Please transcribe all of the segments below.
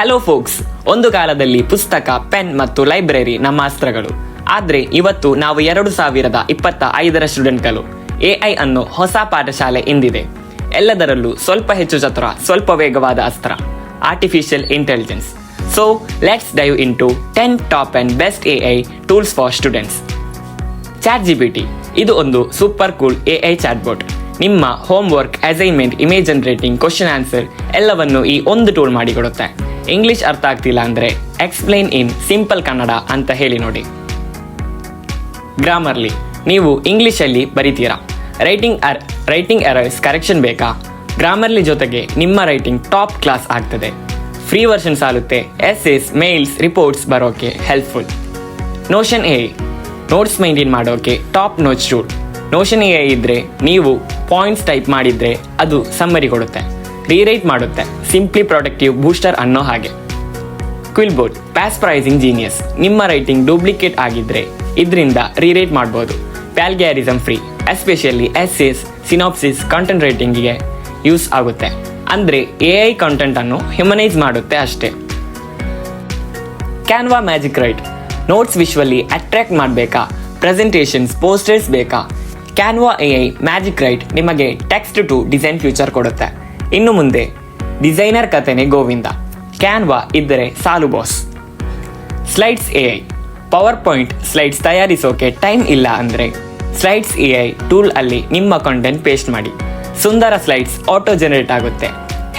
Hello forks ಒಂದು ಕಾಲದಲ್ಲಿ ಪುಸ್ತಕ, ಪೆನ್ ಮತ್ತು ಲೈಬ್ರರಿ ನಮ್ಮ ಅಸ್ತ್ರಗಳು. ಆದ್ರೆ ಇವತ್ತು ನಾವು ಎರಡು ಸಾವಿರದ ಇಪ್ಪತ್ತ ಐದರ ಸ್ಟೂಡೆಂಟ್ಗಳು. ಎಐ ಅನ್ನು ಹೊಸ ಪಾಠಶಾಲೆ ಎಂದಿದೆ. ಎಲ್ಲದರಲ್ಲೂ ಸ್ವಲ್ಪ ಹೆಚ್ಚು ಚತುರ, ಸ್ವಲ್ಪ ವೇಗವಾದ ಅಸ್ತ್ರ. Artificial intelligence so let's dive into ten top and best AI tools for students chat GPT ಇದು ಒಂದು ಸೂಪರ್ ಕೂಲ್ ಎಐ ಚಾಟ್ಬೋಟ್ ನಿಮ್ಮ homework assignment image generating question answer ಎಲ್ಲವನ್ನು ಈ ಒಂದು ಟೂಲ್ ಮಾಡಿಕೊಡುತ್ತೆ. ಇಂಗ್ಲಿಷ್ ಅರ್ಥ ಆಗ್ತಿಲ್ಲ ಅಂದರೆ ಎಕ್ಸ್ಪ್ಲೈನ್ ಇನ್ ಸಿಂಪಲ್ ಕನ್ನಡ ಅಂತ ಹೇಳಿ ನೋಡಿ. ಗ್ರಾಮರ್ಲಿ ನೀವು ಇಂಗ್ಲೀಷಲ್ಲಿ ಬರಿತೀರಾ? Writing or writing errors correction ಬೇಕಾ? ಗ್ರಾಮರ್ಲಿ ಜೊತೆಗೆ ನಿಮ್ಮ ರೈಟಿಂಗ್ ಟಾಪ್ ಕ್ಲಾಸ್ ಆಗ್ತದೆ. ಫ್ರೀ ವರ್ಷನ್ ಸಾಲುತ್ತೆ ಎಸ್ ಮೇಲ್ಸ್ ರಿಪೋರ್ಟ್ಸ್ ಬರೋಕೆ helpful Notion A notes maintain ಮಾಡೋಕೆ top notes tool Notion A ಇದ್ದರೆ ನೀವು ಪಾಯಿಂಟ್ಸ್ ಟೈಪ್ ಮಾಡಿದರೆ ಅದು ಸಮ್ಮರಿ ಕೊಡುತ್ತೆ. ರೀರೈಟ್ ಮಾಡುತ್ತೆ. ಸಿಂಪ್ಲಿ ಪ್ರೊಡಕ್ಟಿವ್ ಬೂಸ್ಟರ್ ಅನ್ನೋ ಹಾಗೆ. ಕ್ವಿಲ್ಬೋರ್ಡ್ ಪ್ಯಾಸ್ ಪ್ರೈಸಿಂಗ್ ಜೀನಿಯಸ್ ನಿಮ್ಮ ರೈಟಿಂಗ್ ಡೂಪ್ಲಿಕೇಟ್ ಆಗಿದ್ರೆ ಇದರಿಂದ ರೀರೈಟ್ ಮಾಡ್ಬೋದು. Plagiarism free especially essays synopsis content ರೈಟಿಂಗಿಗೆ use ಆಗುತ್ತೆ. ಅಂದರೆ ಎ ಐ ಕಾಂಟೆಂಟನ್ನು ಹ್ಯುಮನೈಸ್ ಮಾಡುತ್ತೆ ಅಷ್ಟೇ. Canva magic write notes visually attract ಮಾಡಬೇಕಾ? ಪ್ರೆಸೆಂಟೇಷನ್ಸ್ ಪೋಸ್ಟರ್ಸ್ ಬೇಕಾ? Canva A I magic write ನಿಮಗೆ ಟೆಕ್ಸ್ಟ್ ಟು ಡಿಸೈನ್ ಫ್ಯೂಚರ್ ಕೊಡುತ್ತೆ. ಇನ್ನು ಮುಂದೆ ಡಿಸೈನರ್ ಕಥೆನೆ ಗೋವಿಂದ. ಕ್ಯಾನ್ವಾ ಇದ್ದರೆ ಸಾಲು boss slides A I PowerPoint slides ತಯಾರಿಸೋಕೆ time ಇಲ್ಲ ಅಂದರೆ. ಸ್ಲೈಡ್ಸ್ ಎ ಐ ಟೂಲ್ ಅಲ್ಲಿ ನಿಮ್ಮ ಕಂಟೆಂಟ್ ಪೇಸ್ಟ್ ಮಾಡಿ. ಸುಂದರ ಸ್ಲೈಡ್ಸ್ ಆಟೋ ಜನರೇಟ್ ಆಗುತ್ತೆ.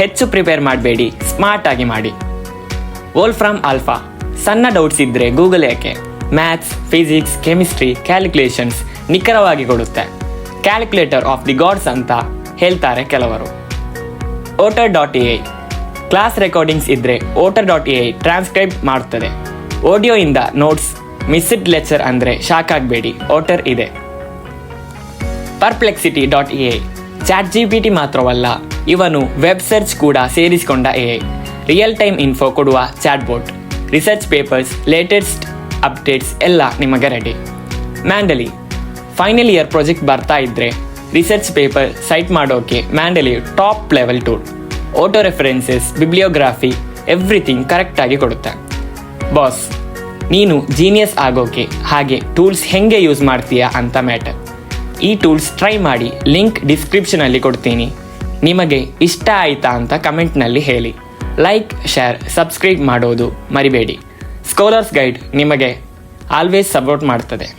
ಹೆಚ್ಚು ಪ್ರಿಪೇರ್ ಮಾಡಬೇಡಿ ಸ್ಮಾರ್ಟ್ ಆಗಿ ಮಾಡಿ. ವೋಲ್ ಫ್ರಮ್ ಆಲ್ಫಾ ಸಣ್ಣ ಡೌಟ್ಸ್ ಇದ್ದರೆ ಗೂಗಲ್ ಯಾಕೆ? ಮ್ಯಾಥ್ಸ್ ಫಿಸಿಕ್ಸ್ ಕೆಮಿಸ್ಟ್ರಿ ಕ್ಯಾಲ್ಕುಲೇಷನ್ಸ್ ನಿಖರವಾಗಿ ಕೊಡುತ್ತೆ. ಕ್ಯಾಲ್ಕುಲೇಟರ್ ಆಫ್ ದಿ ಗಾಡ್ಸ್ ಅಂತ ಹೇಳ್ತಾರೆ ಕೆಲವರು. Otter dot A I class recordings ಇದ್ರೆ Otter dot A I transcribe ಮಾಡ್ತದೆ. ಆಡಿಯೋ ಇಂದ ನೋಟ್ಸ್, ಮಿಸ್ಡ್ ಲೆಕ್ಚರ್ ಅಂದ್ರೆ ಶಾಕ್ ಆಗಬೇಡಿ ಓಟರ್ ಇದೆ. Perplexity dot A chat G P T ಮಾತ್ರವಲ್ಲ, ಇವನು ವೆಬ್ ಸರ್ಚ್ ಕೂಡ ಸೇರಿಸಿಕೊಂಡ A I. Real time info ಕೊಡುವ chatbot research papers, latest updates ಎಲ್ಲ ನಿಮಗೆ ready. Mendeley, final year project ಬರ್ತಾ ಇದ್ರೆ ರಿಸರ್ಚ್ ಪೇಪರ್ ಸೈಟ್ ಮಾಡೋಕೆ Mendeley top level tool auto references bibliography everything ಕರೆಕ್ಟಾಗಿ ಕೊಡುತ್ತೆ. ಬಾಸ್ ನೀನು ಜೀನಿಯಸ್ ಆಗೋಕೆ ಹಾಗೆ ಟೂಲ್ಸ್ ಹೆಂಗೆ ಯೂಸ್ ಮಾಡ್ತೀಯಾ ಅಂತ ಮ್ಯಾಟರ್ ಈ ಟೂಲ್ಸ್ ಟ್ರೈ ಮಾಡಿ ಲಿಂಕ್ ಡಿಸ್ಕ್ರಿಪ್ಷನಲ್ಲಿ ಕೊಡ್ತೀನಿ. ನಿಮಗೆ ಇಷ್ಟ ಆಯಿತಾ ಅಂತ ಕಮೆಂಟ್ನಲ್ಲಿ ಹೇಳಿ. ಲೈಕ್ ಶೇರ್ ಸಬ್ಸ್ಕ್ರೈಬ್ ಮಾಡೋದು ಮರಿಬೇಡಿ. ಸ್ಕೋಲರ್ಸ್ ಗೈಡ್ ನಿಮಗೆ ಆಲ್ವೇಸ್ ಸಪೋರ್ಟ್ ಮಾಡ್ತದೆ.